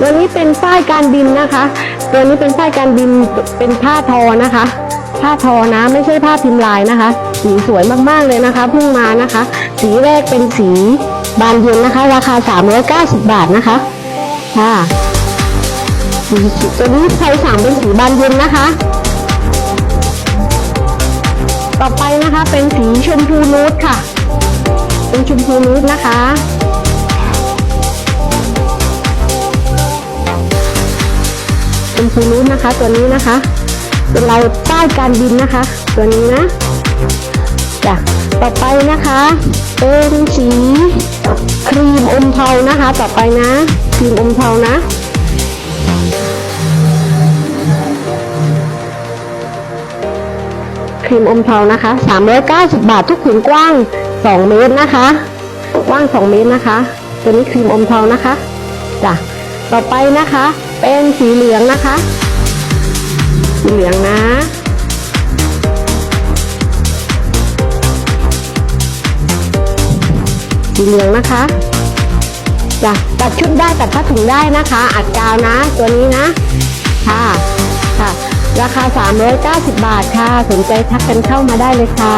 ตัวนี้เป็นป้ายการบินนะคะ ตัวนี้เป็นป้ายการบินเป็นผ้าทอนะคะ ผ้าทอนะไม่ใช่ผ้าพิมพ์ลายนะคะ สีสวยมากๆเลยนะคะเพิ่งมานะคะ สีแรกเป็นสีบานเย็นนะคะ ราคา 390 บาทนะคะค่ะตัวนี้ใครสั่งเป็นสีบานเย็นนะคะต่อไปนะคะเป็นสีชมพูนูดค่ะ เป็นชมพูนูดนะคะ มพูนูดนะคะ ตัวนี้นะคะเป็นลายป้ายการบินนะคะ ตัวนี้นะจ้ะต่อไปนะคะเป็นสีครีมอมเทานะคะ ต่อไปนะครีมอมเทานะครีมอมเทานะคะ390 บาททุกผืนกว้าง 2 เมตรนะคะ กว้าง 2 เมตรนะคะ ตัวนี้ครีมอมเทานะคะจ้ะต่อไปนะคะ เป็นสีเหลืองนะคะ สีเหลืองนะ สีเหลืองนะคะจ้ะตัดชุดได้ตัดผ้าถุงได้นะคะ อัดกาวนะ ตัวนี้นะ ค่ะค่ะ ราคา 390 บาทค่ะ สนใจทักกันเข้ามาได้เลยค่ะ